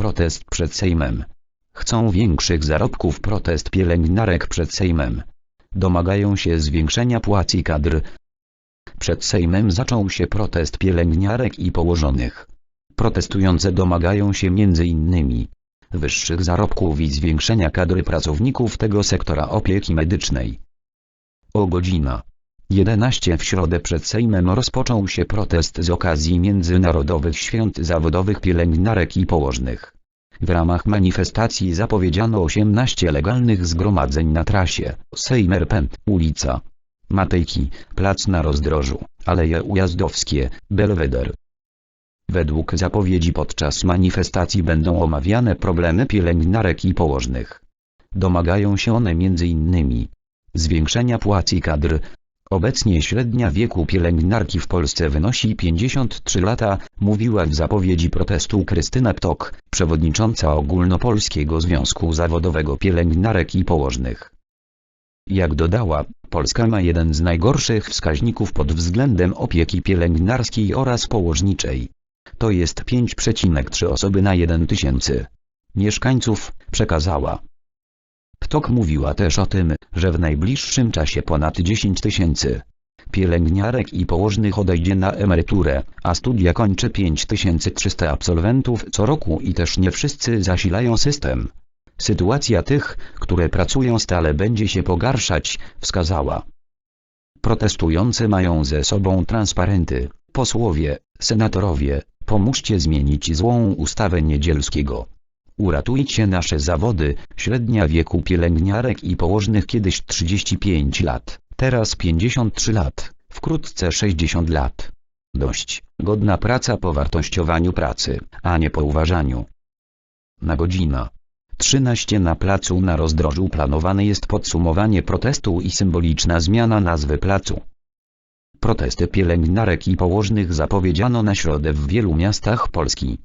protest przed Sejmem. Chcą większych zarobków protest pielęgniarek przed Sejmem. Domagają się zwiększenia płac i kadr. Przed Sejmem zaczął się protest pielęgniarek i położonych. Protestujące domagają się m.in. wyższych zarobków i zwiększenia kadry pracowników tego sektora opieki medycznej. O godzina 11 w środę przed Sejmem rozpoczął się protest z okazji Międzynarodowych Świąt Zawodowych Pielęgniarek i Położnych. W ramach manifestacji zapowiedziano 18 legalnych zgromadzeń na trasie Sejmerpęd, ulica Matejki, Plac na Rozdrożu, Aleje Ujazdowskie, Belweder. Według zapowiedzi podczas manifestacji będą omawiane problemy pielęgniarek i położnych. Domagają się one m.in. zwiększenia płac i kadr. Obecnie średnia wieku pielęgniarki w Polsce wynosi 53 lata, mówiła w zapowiedzi protestu Krystyna Ptok, przewodnicząca Ogólnopolskiego Związku Zawodowego Pielęgniarek i Położnych. Jak dodała, Polska ma jeden z najgorszych wskaźników pod względem opieki pielęgniarskiej oraz położniczej. To jest 5,3 osoby na 1 tysięcy mieszkańców, przekazała. Ptok mówiła też o tym, że w najbliższym czasie ponad 10 tysięcy pielęgniarek i położnych odejdzie na emeryturę, a studia kończy 5300 absolwentów co roku i też nie wszyscy zasilają system. Sytuacja tych, które pracują stale będzie się pogarszać, wskazała. Protestujący mają ze sobą transparenty, posłowie, senatorowie, pomóżcie zmienić złą ustawę Niedzielskiego. Uratujcie nasze zawody, średnia wieku pielęgniarek i położnych kiedyś 35 lat, teraz 53 lat, wkrótce 60 lat. Dość, godna praca po wartościowaniu pracy, a nie po uważaniu. Na godzina 13 na placu na rozdrożu planowane jest podsumowanie protestu i symboliczna zmiana nazwy placu. Protesty pielęgniarek i położnych zapowiedziano na środę w wielu miastach Polski.